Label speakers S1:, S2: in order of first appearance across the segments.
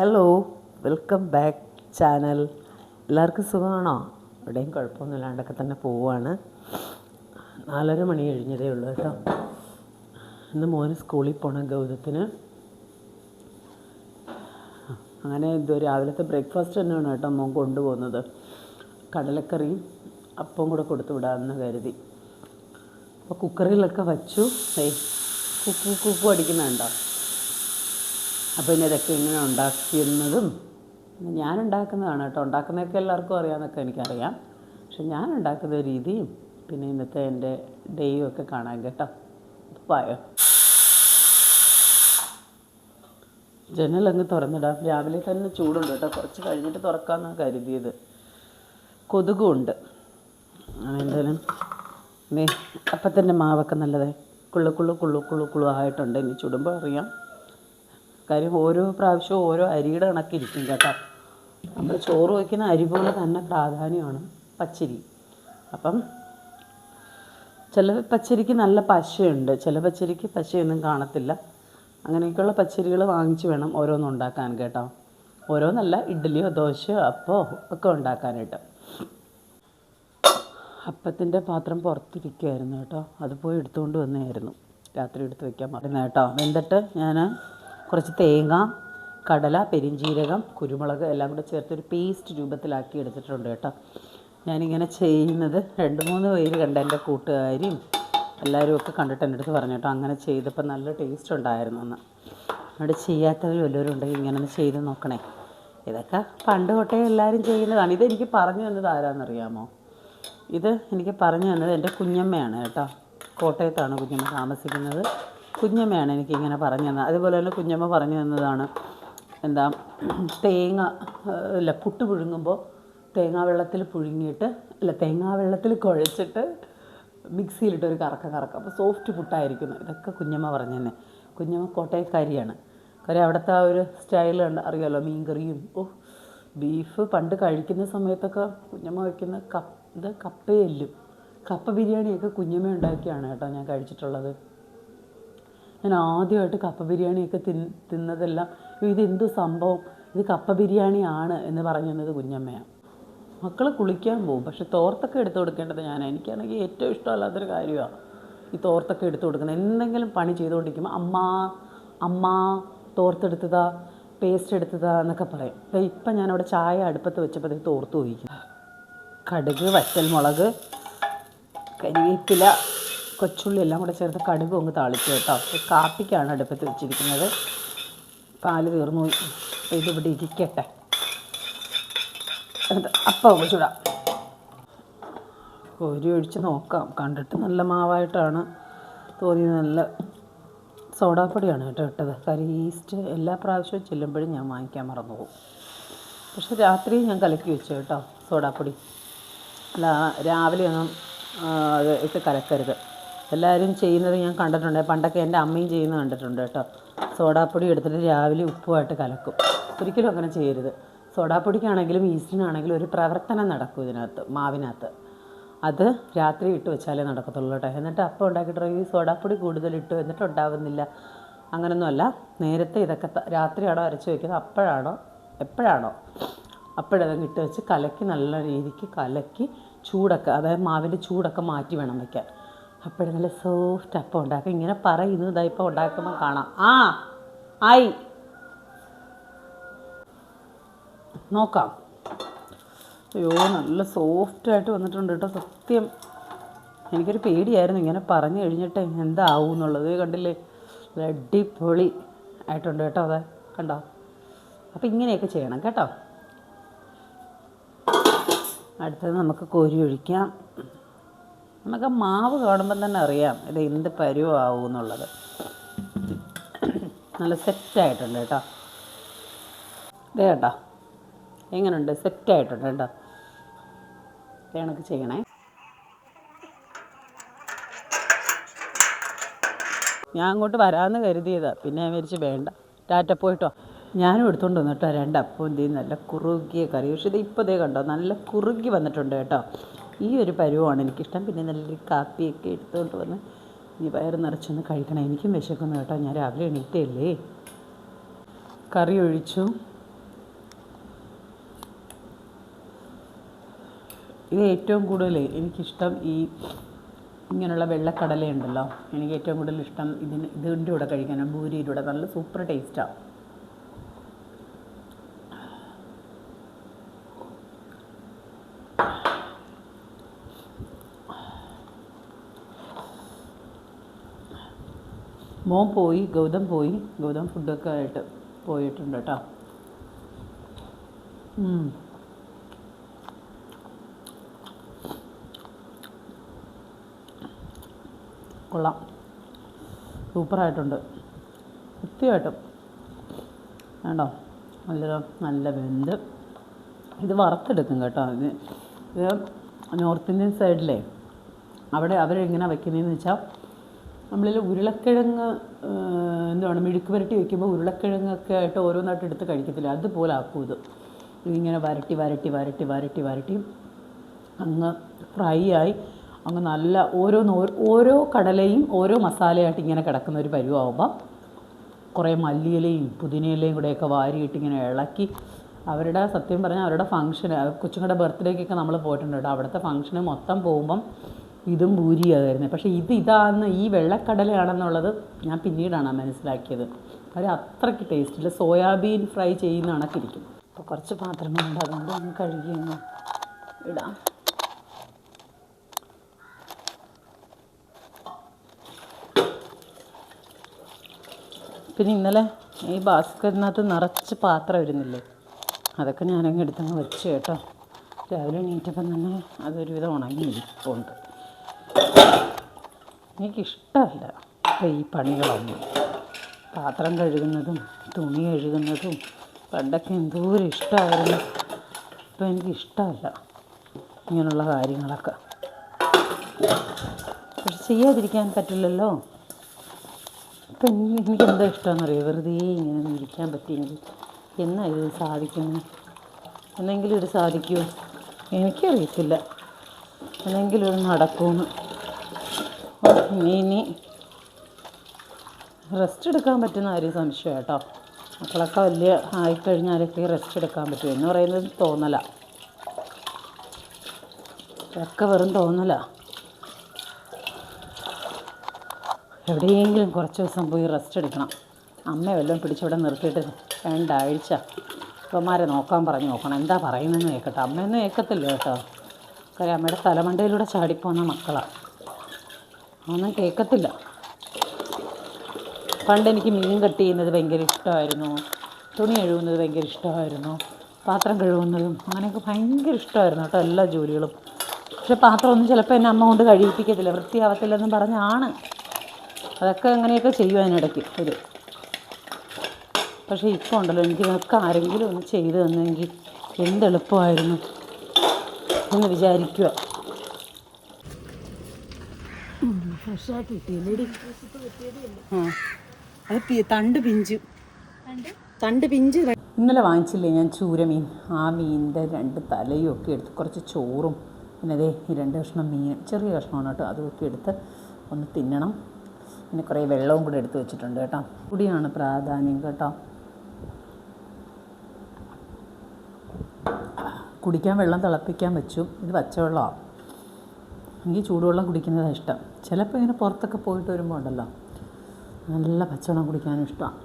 S1: Hello welcome back channel എല്ലാവർക്കും സുഖമാണോ? എവിടെയും കുഴപ്പമൊന്നുമില്ലാണ്ടൊക്കെ തന്നെ പോവുകയാണ്. നാലര മണി കഴിഞ്ഞതേ ഉള്ളൂ കേട്ടോ. ഇന്ന് മോന് സ്കൂളിൽ പോകണം ഗൗതത്തിന്. അങ്ങനെ ഇത് രാവിലത്തെ ബ്രേക്ക്ഫാസ്റ്റ് തന്നെയാണ് കേട്ടോ മോൻ കൊണ്ടുപോകുന്നത്. കടലക്കറിയും അപ്പവും കൂടെ കൊടുത്തു വിടാമെന്ന് കരുതി. അപ്പോൾ കുക്കറിലൊക്കെ വച്ചു. കുക്കു കുക്കു അടിക്കുന്നുണ്ടോ? അപ്പോൾ ഇനി ഇതൊക്കെ ഇങ്ങനെ ഉണ്ടാക്കുന്നതും ഞാൻ ഉണ്ടാക്കുന്നതാണ് കേട്ടോ. ഉണ്ടാക്കുന്നതൊക്കെ എല്ലാവർക്കും അറിയാമെന്നൊക്കെ എനിക്കറിയാം. പക്ഷെ ഞാൻ ഉണ്ടാക്കുന്ന രീതിയും പിന്നെ ഇന്നത്തെ എന്റെ ഡേയും ഒക്കെ കാണാൻ കേട്ടോ. പായോ? ജനലങ്ങ് തുറന്നിടാം. രാവിലെ തന്നെ ചൂടുണ്ട് കേട്ടോ. കുറച്ച് കഴിഞ്ഞിട്ട് തുറക്കാമെന്നാണ് കരുതിയത്. കൊതുകുണ്ട്. എന്തായാലും ദേ അപ്പത്തിന്റെ മാവൊക്കെ നല്ലതേ. കുള്ളു കുള്ളു കുള്ളു കുള്ളു കുള്ളു ആയിട്ടുണ്ട്. ഇനി ചുടുമ്പോൾ അറിയാം. കാര്യം ഓരോ പ്രാവശ്യം ഓരോ അരിയുടെ കണക്കിരിക്കും കേട്ടോ. നമ്മൾ ചോറ് വയ്ക്കുന്ന അരി പോലെ തന്നെ പ്രാധാന്യമാണ് പച്ചരി. അപ്പം ചില പച്ചരിക്ക് നല്ല പശയുണ്ട്. ചില പച്ചരിക്ക് പശയൊന്നും കാണത്തില്ല. അങ്ങനെയൊക്കെയുള്ള പച്ചരികൾ വാങ്ങിച്ച് വേണം ഓരോന്നും ഉണ്ടാക്കാൻ കേട്ടോ. ഓരോന്നല്ല ഇഡ്ഡലിയോ ദോശയോ അപ്പോ ഒക്കെ ഉണ്ടാക്കാനായിട്ട്. അപ്പത്തിന്റെ പാത്രം പുറത്തിരിക്കുമായിരുന്നു കേട്ടോ. അത് പോയി എടുത്തുകൊണ്ട് വന്നായിരുന്നു രാത്രി എടുത്ത് വെക്കാൻ മറന്നു കേട്ടോ. എന്നിട്ട് ഞാൻ കുറച്ച് തേങ്ങ കടല പെരിഞ്ജീരകം കുരുമുളക് എല്ലാം കൂടെ ചേർത്തൊരു പേസ്റ്റ് രൂപത്തിലാക്കി എടുത്തിട്ടുണ്ട് കേട്ടോ. ഞാനിങ്ങനെ ചെയ്യുന്നത് രണ്ട് മൂന്ന് പേര് കണ്ട എന്റെ കൂട്ടുകാരും എല്ലാവരും ഒക്കെ കണ്ടിട്ട് എന്റെ അടുത്ത് പറഞ്ഞു കേട്ടോ അങ്ങനെ ചെയ്തപ്പോൾ നല്ല ടേസ്റ്റ് ഉണ്ടായിരുന്നു എന്ന്. അവിടെ ചെയ്യാത്തവർ വല്ലവരും ഉണ്ടെങ്കിൽ ഇങ്ങനെ ഒന്ന് ചെയ്ത് നോക്കണേ. ഇതൊക്കെ പണ്ട് തൊട്ടേ എല്ലാവരും ചെയ്യുന്നതാണ്. ഇതെനിക്ക് പറഞ്ഞു തന്നത് ആരാണെന്നറിയാമോ ഇത് എനിക്ക് പറഞ്ഞു തന്നത് എന്റെ കുഞ്ഞമ്മയാണ് കേട്ടോ. കോട്ടയത്താണ് കുഞ്ഞമ്മ താമസിക്കുന്നത്. കുഞ്ഞമ്മയാണ് എനിക്കിങ്ങനെ പറഞ്ഞു തന്നത്. അതുപോലെ തന്നെ കുഞ്ഞമ്മ പറഞ്ഞു തന്നതാണ് എന്താ തേങ്ങ അല്ല പുട്ട് പുഴുങ്ങുമ്പോൾ തേങ്ങാ വെള്ളത്തിൽ പുഴുങ്ങിയിട്ട് അല്ല തേങ്ങാ വെള്ളത്തിൽ കുഴച്ചിട്ട് മിക്സിയിലിട്ട് ഒരു കറക്ക കറക്കം അപ്പോൾ സോഫ്റ്റ് പുട്ടായിരിക്കുന്നു. ഇതൊക്കെ കുഞ്ഞമ്മ പറഞ്ഞു തന്നെ. കുഞ്ഞമ്മ കോട്ടയക്കാരിയാണ്. കാര്യം അവിടുത്തെ ആ ഒരു സ്റ്റൈൽ ഉണ്ട് അറിയാമല്ലോ മീൻകറിയും ഓ ബീഫ് പണ്ട് കഴിക്കുന്ന സമയത്തൊക്കെ കുഞ്ഞമ്മ വയ്ക്കുന്ന കപ്പ് ഇത് കപ്പയെല്ലും കപ്പ ബിരിയാണിയൊക്കെ കുഞ്ഞമ്മ ഉണ്ടാക്കിയാണ് കേട്ടോ ഞാൻ കഴിച്ചിട്ടുള്ളത്. ഞാൻ ആദ്യമായിട്ട് കപ്പ ബിരിയാണിയൊക്കെ തിൻ തിന്നതെല്ലാം. "അയ്യോ, ഇതെന്ത് സംഭവം? ഇത് കപ്പ ബിരിയാണിയാണ് എന്ന് പറഞ്ഞു തന്നത് കുഞ്ഞമ്മയാണ് മക്കൾ കുളിക്കാൻ പോകും. പക്ഷെ തോർത്തൊക്കെ എടുത്തു കൊടുക്കേണ്ടത് ഞാൻ എനിക്കാണെങ്കിൽ ഏറ്റവും ഇഷ്ടമല്ലാത്തൊരു കാര്യമാണ് ഈ തോർത്തൊക്കെ എടുത്തു കൊടുക്കുന്നത്. എന്തെങ്കിലും പണി ചെയ്തുകൊണ്ടിരിക്കുമ്പോൾ അമ്മ അമ്മ തോർത്തെടുത്തതാ പേസ്റ്റ് എടുത്തതാ എന്നൊക്കെ പറയും. അപ്പം ഇപ്പം ഞാനവിടെ ചായ അടുപ്പത്ത് വെച്ചപ്പോൾ ഇത് തോർത്ത് ഒഴിക്കും കടുക് വറ്റൽമുളക് കരിവേപ്പില കൊച്ചുള്ളി എല്ലാം കൂടെ ചേർത്ത് കടുക് ഒന്ന് താളിച്ചു കേട്ടോ. കാപ്പിക്കാണ് അടുപ്പത്ത് വെച്ചിരിക്കുന്നത്. പാൽ തീർന്നു ഇത് ഇവിടെ ഇരിക്കട്ടെ. അപ്പോൾ അപ്പം ഒന്ന് ചൂടാം. കോരി ഒഴിച്ച് നോക്കാം. കണ്ടിട്ട് നല്ല മാവായിട്ടാണ് തോന്നിയത്. നല്ല സോഡാപ്പൊടിയാണ് കേട്ടോ ഇട്ടത്. കാര്യം ഈസ്റ്റ് എല്ലാ പ്രാവശ്യവും ചെല്ലുമ്പോഴും ഞാൻ വാങ്ങിക്കാൻ മറന്നു പോകും പക്ഷെ രാത്രി ഞാൻ കലക്കി വെച്ചു കേട്ടോ സോഡാപ്പൊടി. അല്ല രാവിലെ ഒന്നും അത് ഇട്ട് കലക്കരുത്. എല്ലാവരും ചെയ്യുന്നത് ഞാൻ കണ്ടിട്ടുണ്ട്. പണ്ടൊക്കെ എന്റെ അമ്മയും ചെയ്യുന്നത് കണ്ടിട്ടുണ്ട് കേട്ടോ. സോഡാപ്പൊടി എടുത്തിട്ട് രാവിലെ ഉപ്പുമായിട്ട് കലക്കും. ഒരിക്കലും അങ്ങനെ ചെയ്യരുത്. സോഡാപ്പൊടിക്കാണെങ്കിലും ഈസ്റ്റിനാണെങ്കിലും ഒരു പ്രവർത്തനം നടക്കും ഇതിനകത്ത് മാവിനകത്ത്. അത് രാത്രി ഇട്ട് വെച്ചാലേ നടക്കത്തുള്ളൂ കേട്ടോ. എന്നിട്ട് അപ്പം ഉണ്ടാക്കിയിട്ടുണ്ടെങ്കിൽ സോഡാപ്പൊടി കൂടുതൽ ഇട്ടു എന്നിട്ട് ഉണ്ടാവുന്നില്ല അങ്ങനൊന്നുമല്ല. നേരത്തെ ഇതൊക്കെ രാത്രിയാണോ അരച്ച് വയ്ക്കുന്നത് അപ്പോഴാണോ? എപ്പോഴാണോ? അപ്പോഴതങ്ങ് ഇട്ട് വെച്ച് കലക്കി നല്ല രീതിക്ക് കലക്കി ചൂടൊക്കെ അതായത് മാവിന്റെ ചൂടൊക്കെ മാറ്റി വേണം വയ്ക്കാൻ അപ്പോഴും നല്ല സോഫ്റ്റ് അപ്പം ഉണ്ടാക്കും. ഇങ്ങനെ പറയുന്നു. ഇപ്പം ഉണ്ടാക്കുമ്പോൾ കാണാം. ആ ആയി. നോക്കാം. അയ്യോ നല്ല സോഫ്റ്റായിട്ട് വന്നിട്ടുണ്ട് കേട്ടോ. സത്യം. എനിക്കൊരു പേടിയായിരുന്നു ഇങ്ങനെ പറഞ്ഞു കഴിഞ്ഞിട്ട് എന്താവും എന്നുള്ളത്. കണ്ടില്ലേ? അടിപൊളി ആയിട്ടുണ്ട് കേട്ടോ അതെ. കണ്ടോ? അപ്പോൾ ഇങ്ങനെയൊക്കെ ചെയ്യണം കേട്ടോ. അടുത്തത് നമുക്ക് കോരി ഒഴിക്കാം. നമുക്ക് മാവ് കാണുമ്പം തന്നെ അറിയാം ഇത് എന്ത് പരുവാകും എന്നുള്ളത്. നല്ല സെറ്റായിട്ടുണ്ട് കേട്ടോ. ഇതേ കേട്ടോ. എങ്ങനെയുണ്ട് സെറ്റായിട്ടുണ്ട് കേട്ടോ. കണക്ക് ചെയ്യണേ. ഞാൻ അങ്ങോട്ട് വരാമെന്ന് കരുതിയതാ. പിന്നെ ഞാൻ വിചാരിച്ച് വേണ്ട. ടാറ്റ പോയിട്ടോ ഞാനും എടുത്തുകൊണ്ട് വന്നിട്ടോ രണ്ട് എന്ത് നല്ല കുറുകിയ കറി. പക്ഷേ ഇത് ഇപ്പോൾ കണ്ടോ? നല്ല കുറുകി വന്നിട്ടുണ്ട് കേട്ടോ. ഈ ഒരു പരുവമാണ് എനിക്കിഷ്ടം. പിന്നെ നല്ലൊരു കാപ്പിയൊക്കെ എടുത്തുകൊണ്ട് വന്ന് ഈ വയറ് നിറച്ചൊന്ന് കഴിക്കണം. എനിക്കും വിശക്കുന്നു കേട്ടോ. ഞാൻ രാവിലെ എണീറ്റല്ലേ? കറി ഒഴിച്ചു. ഇത് ഏറ്റവും കൂടുതൽ എനിക്കിഷ്ടം ഈ ഇങ്ങനെയുള്ള വെള്ളക്കടലയുണ്ടല്ലോ. എനിക്ക് ഏറ്റവും കൂടുതൽ ഇഷ്ടം ഇതിന് ഇതിന്റെ കൂടെ കഴിക്കാനാണ് ഭൂരിയുടെ നല്ല സൂപ്പർ ടേസ്റ്റാണ് മോൻ പോയി ഗൗതം പോയി. ഗൗതം ഫുഡൊക്കെ ആയിട്ട് പോയിട്ടുണ്ട് കേട്ടോ. കൊള്ളാം. സൂപ്പറായിട്ടുണ്ട്. കൃത്യമായിട്ടും. വേണ്ടോ നല്ല നല്ല വെന്ത്. ഇത് വറുത്തെടുക്കും കേട്ടോ. ഇത് ഇത് നോർത്ത് ഇന്ത്യൻ സൈഡിലേ. അവിടെ അവരെങ്ങനെ വയ്ക്കുന്നതെന്ന് വെച്ചാൽ നമ്മളിൽ ഉരുളക്കിഴങ്ങ് എന്താണ് മെഴുക്ക് പുരട്ടി വയ്ക്കുമ്പോൾ ഉരുളക്കിഴങ്ങൊക്കെ ആയിട്ട് ഓരോന്നായിട്ട് എടുത്ത് കഴിക്കത്തില്ല. അതുപോലെ ആക്കും ഇത്. ഇങ്ങനെ വരട്ടി വരട്ടി വരട്ടി വരട്ടി വരട്ടി അങ്ങ് ഫ്രൈ ആയി അങ്ങ് നല്ല ഓരോന്ന് ഓരോ- കടലയും ഓരോ മസാലയായിട്ട് ഇങ്ങനെ കിടക്കുന്ന ഒരു പരുവാകുമ്പോൾ കുറേ മല്ലിയിലയും പുതിനയിലയും കൂടെയൊക്കെ വാരിയിട്ട് ഇങ്ങനെ ഇളക്കി അവരുടെ സത്യം പറഞ്ഞാൽ അവരുടെ ഫംഗ്ഷന് കൊച്ചുങ്ങളുടെ ബർത്ത്ഡേക്കൊക്കെ നമ്മൾ പോയിട്ടുണ്ട് കേട്ടോ അവിടുത്തെ ഫംഗ്ഷന് മൊത്തം പോകുമ്പം ഇതും ഭൂരിയാണ് വരുന്നത് പക്ഷേ ഇത് ഇതാണ് ഈ വെള്ളക്കടലയാണെന്നുള്ളത് ഞാൻ പിന്നീടാണ് മനസ്സിലാക്കിയത്. അവർ അത്രയ്ക്ക് ടേസ്റ്റില്ല സോയാബീൻ ഫ്രൈ ചെയ്യുന്ന കണക്കിരിക്കും. അപ്പോൾ കുറച്ച് പാത്രങ്ങളുണ്ട് അതുകൊണ്ട് ഒന്ന് കഴുകി ഒന്ന് ഇടാം. പിന്നെ ഇന്നലെ ഈ ബാസ്ക്കറ്റിനകത്ത് നിറച്ച് പാത്രം ഇരുന്നില്ലേ അതൊക്കെ ഞാനങ്ങ് എടുത്തങ്ങ് വെച്ച് കേട്ടോ. രാവിലെ എണീറ്റപ്പം തന്നെ അതൊരുവിധം ഉണങ്ങി ഇരിപ്പുണ്ട് എനിക്കിഷ്ടമല്ല. ഈ പണികളൊന്നും. പാത്രം കഴുകുന്നതും തുണി കഴുകുന്നതും പണ്ടൊക്കെ എന്തോരം ഇഷ്ടമായിരുന്നു. ഇപ്പം എനിക്കിഷ്ടമല്ല ഇങ്ങനെയുള്ള കാര്യങ്ങളൊക്കെ. പക്ഷെ ചെയ്യാതിരിക്കാൻ പറ്റില്ലല്ലോ? ഇപ്പം എനിക്ക് എന്താ ഇഷ്ടമെന്നറിയോ? വെറുതെ ഇങ്ങനെ ഇരിക്കാൻ പറ്റിയെങ്കിൽ എന്നാ ഇത് സാധിക്കുന്നു എന്നെങ്കിലും ഇത് സാധിക്കുമോ എനിക്കറിയത്തില്ല. എന്നെങ്കിലും ഇത് നടക്കുമെന്ന്. ഇനി റെസ്റ്റ് എടുക്കാൻ പറ്റുന്ന ആരും സംശയം കേട്ടോ. മക്കളൊക്കെ വലിയ ആയിക്കഴിഞ്ഞാലൊക്കെ റെസ്റ്റ് എടുക്കാൻ പറ്റും. എന്ന് പറയുന്നത് തോന്നല. ഒക്കെ വെറും തോന്നല. എവിടെയെങ്കിലും കുറച്ച് ദിവസം പോയി റെസ്റ്റ് എടുക്കണം. അമ്മ വല്ലതും പിടിച്ചിവിടെ നിർത്തിയിട്ട് രണ്ടാഴ്ച ഇപ്പന്മാരെ നോക്കാൻ പറഞ്ഞു നോക്കണം. എന്താ പറയുന്നതെന്ന് കേൾക്കട്ടെ അമ്മയൊന്നും കേൾക്കത്തില്ല കേട്ടോ. കാര്യം അമ്മയുടെ തലമണ്ടയിലൂടെ ചാടിപ്പോകുന്ന മക്കളാണ് ഒന്നും കേൾക്കത്തില്ല പണ്ട് എനിക്ക് മീൻ കട്ട് ചെയ്യുന്നത് ഭയങ്കര ഇഷ്ടമായിരുന്നു. തുണി കഴുകുന്നത് ഭയങ്കര ഇഷ്ടമായിരുന്നു. പാത്രം കഴുകുന്നതും അങ്ങനെയൊക്കെ ഭയങ്കര ഇഷ്ടമായിരുന്നു കേട്ടോ എല്ലാ ജോലികളും. പക്ഷെ പാത്രമൊന്നും ചിലപ്പോൾ എന്നെ അമ്മ കൊണ്ട് കഴിയിപ്പിക്കത്തില്ല വൃത്തിയാവത്തില്ലെന്നും പറഞ്ഞാണ്. അതൊക്കെ അങ്ങനെയൊക്കെ ചെയ്യും അതിനിടയ്ക്ക് ഒരു. പക്ഷേ ഇപ്പോൾ ഉണ്ടല്ലോ എനിക്ക് ഇതൊക്കെ ആരെങ്കിലും ഒന്ന് ചെയ്തു തന്നെങ്കിൽ എന്തെളുപ്പമായിരുന്നു എന്ന് വിചാരിക്കുക ഫ്രഷായിട്ട് കിട്ടിയില്ലേടി? ആ. അത് തണ്ട് പിഞ്ചു. തണ്ട്? പിഞ്ച് ഇന്നലെ വാങ്ങിച്ചില്ലേ ഞാൻ ചൂരമീൻ ആ മീനിന്റെ രണ്ട് തലയും ഒക്കെ എടുത്ത് കുറച്ച് ചോറും പിന്നെ അതേ ഈ രണ്ട് കഷ്ണം മീൻ ചെറിയ കഷ്ണമാണ് കേട്ടോ അതൊക്കെ എടുത്ത് ഒന്ന് തിന്നണം. പിന്നെ കുറേ വെള്ളവും കൂടെ എടുത്ത് വെച്ചിട്ടുണ്ട് കേട്ടോ. കൂടിയാണ് പ്രാധാന്യം കേട്ടോ. കുടിക്കാൻ വെള്ളം തിളപ്പിക്കാൻ വെച്ചു. ഇത് പച്ചവെള്ളമാണ് എനിക്ക് ചൂടുവെള്ളം കുടിക്കുന്നതാണ് ഇഷ്ടം. ചിലപ്പോൾ ഇങ്ങനെ പുറത്തൊക്കെ പോയിട്ട് വരുമ്പോൾ ഉണ്ടല്ലോ. നല്ല പച്ചവെള്ളം കുടിക്കാനും ഇഷ്ടമാണ്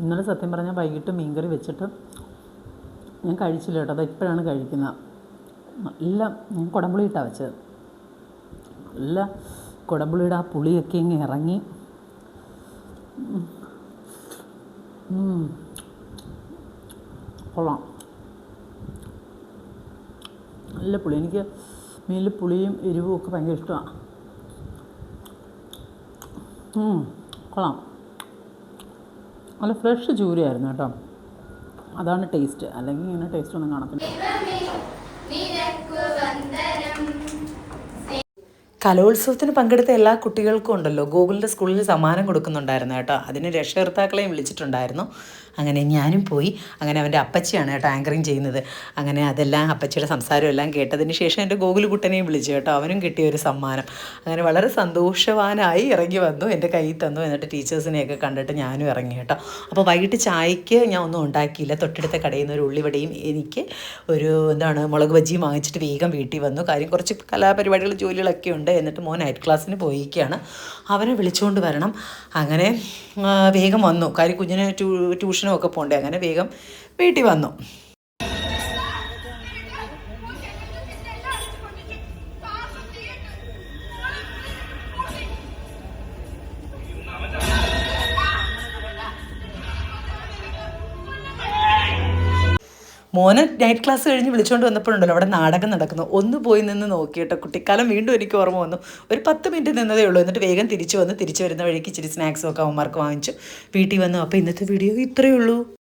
S1: ഇന്നലെ സത്യം പറഞ്ഞാൽ വൈകിട്ട് മീൻകറി വെച്ചിട്ട് ഞാൻ കഴിച്ചില്ല കേട്ടോ. അത് ഇപ്പോഴാണ് കഴിക്കുന്നത്. നല്ല ഞാൻ ഇട്ടാണ് വെച്ചത്. നല്ല കുടംപുളിയുടെ ആ പുളിയൊക്കെ ഇങ്ങ് ഇറങ്ങി. കൊള്ളാം. നല്ല പുളി. എനിക്ക് മീനിൽ പുളിയും എരിവും ഒക്കെ ഭയങ്കര ഇഷ്ടമാണ്. കൊള്ളാം. നല്ല ഫ്രഷ് ചൂരയായിരുന്നു കേട്ടോ. അതാണ് ടേസ്റ്റ്. അല്ലെങ്കിൽ ഇങ്ങനെ ടേസ്റ്റ് ഒന്നും കാണത്തില്ല. കലോത്സവത്തിന് പങ്കെടുത്ത എല്ലാ കുട്ടികൾക്കും ഉണ്ടല്ലോ. ഗൂഗിളിന്റെ സ്കൂളിൽ സമ്മാനം കൊടുക്കുന്നുണ്ടായിരുന്നു കേട്ടോ. അതിന് രക്ഷകർത്താക്കളെയും വിളിച്ചിട്ടുണ്ടായിരുന്നു. അങ്ങനെ ഞാനും പോയി. അങ്ങനെ അവന്റെ അപ്പച്ചിയാണ് കേട്ടോ ആങ്കറിങ് ചെയ്യുന്നത്. അങ്ങനെ അതെല്ലാം അപ്പച്ചിയുടെ സംസാരം എല്ലാം കേട്ടതിന് ശേഷം എന്റെ ഗോകുൽ കുട്ടനെയും വിളിച്ചു കേട്ടോ. അവനും കിട്ടിയ ഒരു സമ്മാനം. അങ്ങനെ വളരെ സന്തോഷവാനായി ഇറങ്ങി വന്നു എന്റെ കയ്യിൽ തന്നു എന്നിട്ട് ടീച്ചേഴ്സിനെയൊക്കെ കണ്ടിട്ട് ഞാനും ഇറങ്ങി കേട്ടോ. അപ്പോൾ വൈകിട്ട് ചായക്ക് ഞാൻ ഒന്നും ഉണ്ടാക്കിയില്ല. തൊട്ടടുത്ത കടയിൽ നിന്ന് ഒരു ഉള്ളിവടയും എനിക്ക് ഒരു എന്താണ് മുളക് ബജ്ജിയും വാങ്ങിച്ചിട്ട് വേഗം വീട്ടിൽ വന്നു. കാര്യം കുറച്ച് കലാപരിപാടികൾ ജോലികളൊക്കെ ഉണ്ട്. എന്നിട്ട് മോൻ നൈറ്റ് ക്ലാസ്സിന് പോയിരിക്കുകയാണ്. അവനെ വിളിച്ചുകൊണ്ട് വരണം. അങ്ങനെ വേഗം വന്നു. കാര്യം കുഞ്ഞിന് ട്യൂ ട്യൂഷനും ഒക്കെ പോകണ്ടേ അങ്ങനെ വേഗം വീട്ടിൽ വന്നു. മോനെ നൈറ്റ് ക്ലാസ് കഴിഞ്ഞ് വിളിച്ചുകൊണ്ട് വന്നപ്പോഴുണ്ടല്ലോ അവിടെ നാടകം നടക്കുന്നു. ഒന്ന് പോയി നിന്ന് നോക്കിയിട്ട്. കുട്ടിക്കാലം വീണ്ടും എനിക്ക് ഓർമ്മ വന്നു. ഒരു പത്ത് മിനിറ്റ് നിന്നതേ ഉള്ളൂ. എന്നിട്ട് വേഗം തിരിച്ചു വന്ന് തിരിച്ചു വരുന്ന വഴിക്ക് ഇച്ചിരി സ്നാക്സും ഒക്കെ അവന്മാർക്ക് വാങ്ങിച്ചു. വീട്ടിൽ വന്നു. അപ്പോൾ ഇന്നത്തെ വീഡിയോ ഇത്രയേ ഉള്ളൂ.